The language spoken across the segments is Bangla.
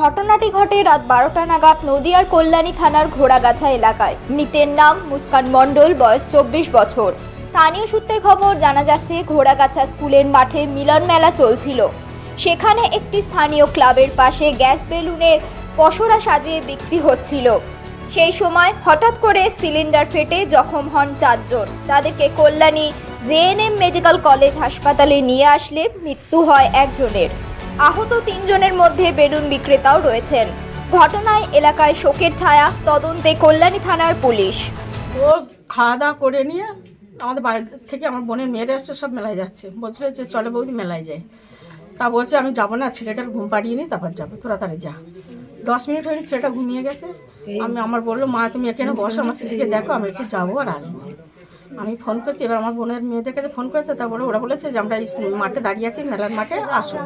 ঘটনাটি ঘটে রাত বারোটা নাগাদ নদিয়ার কল্যাণী থানার ঘোড়াগাছা এলাকায়। মৃতের নাম মুস্কান মণ্ডল, বয়স চব্বিশ বছর। স্থানীয় সূত্রের খবর জানা যাচ্ছে, ঘোড়াগাছা স্কুলের মাঠে মিলন মেলা চলছিল। সেখানে একটি স্থানীয় ক্লাবের পাশে গ্যাস বেলুনের পসরা সাজিয়ে বিক্রি হচ্ছিল। সেই সময় হঠাৎ করে সিলিন্ডার ফেটে জখম হন চারজন। তাদেরকে কল্যাণী জেএনএম মেডিকেল কলেজ হাসপাতালে নিয়ে আসলে মৃত্যু হয় একজনের। আহত তিনজনের মধ্যে বেলুন বিক্রেতাও রয়েছেন। ঘটনায় এলাকায় শোকের ছায়া তদন্তে কল্যাণী থানার পুলিশ। ও খাওয়া দাওয়া করে নিয়ে আমাদের বাড়ি থেকে আমার বোনের মেয়েরা এসছে সব মেলায় যাচ্ছে। বলছিল যে চলে বৌদি মেলায় যায়। তা বলছে আমি যাব না ছেলেটার ঘুম পাড়িয়ে নিই তারপর যাব। তোরা তাহলে যা। দশ মিনিট হয়নি ছেলেটা ঘুমিয়ে গেছে। আমি আমার বলল মা তুমি এখানে বসো আমার ছেলেকে দেখো আমি একটু যাব আর আসব। আমি ফোন করছি এবার আমার বোনের মেয়েদের কাছে ফোন করেছে তারপরে ওরা বলেছে যে আমরা মাঠে দাঁড়িয়ে আছি মেলার মাঠে আসো।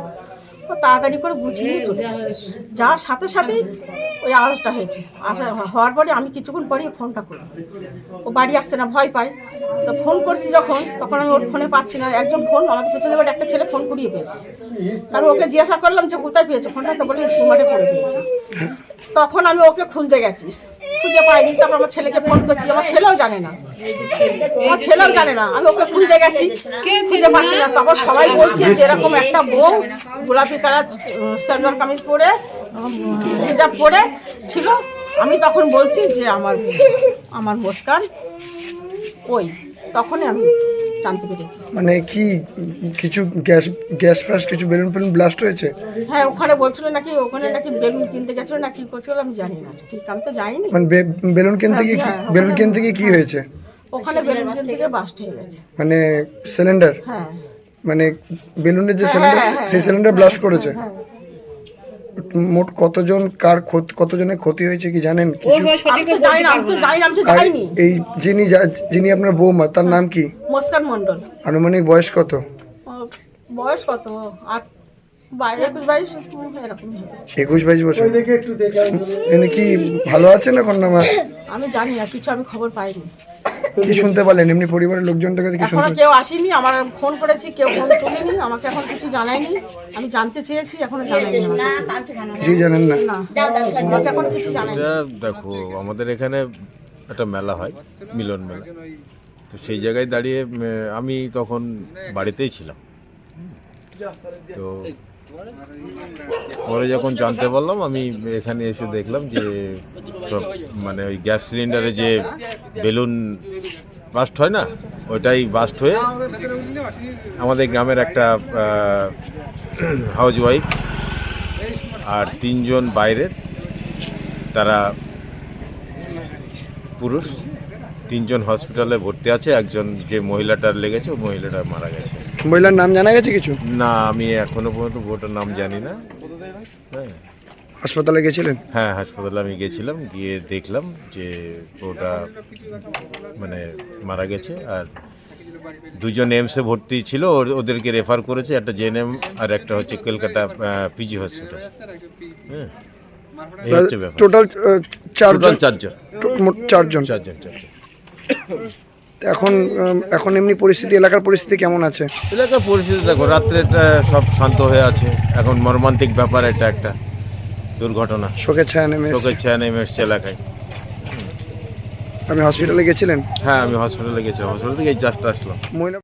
ও তাড়াতাড়ি করে গুছিয়ে চলে যাচ্ছে যাওয়ার সাথে সাথেই ওই আওয়াজটা হয়েছে। আসা হওয়ার পরে আমি কিছুক্ষণ পরেই ফোনটা করলাম। ও বাড়ি আসছে না, ভয় পায়। তো ফোন করছি যখন, তখন আমি ওর ফোনে পাচ্ছি না। একজন ফোন, আমাদের পেছনে এবার একটা ছেলে ফোন করিয়ে পেয়েছে। তারপর ওকে জিজ্ঞাসা করলাম যে, কোথায় পেয়েছ? ফোনটা তো বলে স্কুল মাঠে পড়ে পেয়েছি। তখন আমি ওকে খুঁজতে গেছি। খুঁজে পাইনি, তারপর আমার ছেলেকে ফোন করছি, আমার ছেলেও জানে না। আমার ছেলেও জানে না, আমি ওকে খুঁজে গেছি, খুঁজে পাচ্ছি না। তারপর সবাই বলছে যে এরকম একটা বউ গোলাপি কালার সালোয়ার কামিজ পরে হিজাব পরে ছিল। আমি তখন বলছি যে আমার আমার মুস্কান ওই তখনই আমি জানতে পেরেছি। মানে কি কিছু গ্যাস গ্যাস ফ্যাস কিছু বেলুন ফেলুন ব্লাস্ট হয়েছে? হ্যাঁ ওখানে বলছিল নাকি ওখানে নাকি বেলুন কিনতে গেছিল না কি করছিল আমি জানি না। ঠিক আমি তো যাইনি। মানে বেলুন কিনতে গিয়ে কি- হ্যাঁ, বেলুন কিনতে গিয়ে কি হয়েছে? ওখানে বেলুন কিনতে গিয়ে বাস্ট হয়ে গেছে। মানে সিলিন্ডার হ্যাঁ। মানে বেলুনের যে হ্যাঁ, সিলিন্ডার হ্যাঁ, হ্যাঁ, সেই সিলিন্ডার ব্লাস্ট করেছে? হ্যাঁ। মোট কতজন কার ক্ষতি কতজনের ক্ষতি হয়েছে কি জানেন? কিছু আমি তো জানি না আমি তো জানি না আমি তো আর যাইনি এই যিনি যা- যিনি আপনার বৌমা তার নাম কি? মস্কার মন্ডল আনুমানিক বয়স কত? বয়স কত? আট একুশ বাইশ বছর? তিনি কি ভালো এখন না মা- আমি জানি না কিছু আমি খবর পাইনি। কি শুনতে পারলেন? এমনি পরিবারের কাছে কি এখনও শুনতে কেউ আসেনি আমার ফোন করেছি কেউ ফোন তুলিনি আমাকে এখন কিছু জানায়নি। আমি জানতে চেয়েছি এখনও জানায়নি। জানেন না? না আমাকে এখন কিছু জানায়নি। দেখো আমাদের এখানে একটা মেলা হয় মিলন মেলা। তো সেই জায়গায় দাঁড়িয়ে আমি তখন বাড়িতেই ছিলাম। তো পরে যখন জানতে পারলাম, আমি এখানে এসে দেখলাম যে সব মানে ওই গ্যাস সিলিন্ডারে যে বেলুন বাস্ট হয় না, ওইটাই বাস্ট হয়ে আমাদের গ্রামের একটা হাউস ওয়াইফ আর তিনজন বাইরের, তারা পুরুষ। তিনজন হসপিটালে ভর্তি আছে একজন যে মহিলাটার লেগেছে ওই মহিলাটা মারা গেছে। মহিলার নাম জানা গেছে কিছু? না আমি এখনও পর্যন্ত ওটার নাম জানি না। হ্যাঁ। হাসপাতালে গেছিলেন? হ্যাঁ হাসপাতালে আমি গেছিলাম গিয়ে দেখলাম যে ওটা মানে মারা গেছে আর দুজন এমসে ভর্তি ছিল ওর- ওদেরকে রেফার করেছে একটা জেএনএম আর একটা হচ্ছে কলকাতা পিজি হসপিটাল। হ্যাঁ। এই হচ্ছে ব্যাপার। টোটাল চারজন? টোটাল চারজন। টো- মোট চারজন? চারজন চারজন। এখন এখন এমনি পরিস্থিতি এলাকার পরিস্থিতি কেমন আছে? এলাকার পরিস্থিতি দেখো রাত্রে সব শান্ত হয়ে আছে। এখন মর্মান্তিক ব্যাপার এটা একটা দুর্ঘটনা। শোকের ছায়া নেমে শোকের ছায়া নেমে এসছে এলাকায়। আপনি হসপিটালে গেছিলেন? হ্যাঁ আমি হসপিটালে গেছিলাম। হসপিটাল থেকে জাস্ট আসলাম। মহিলা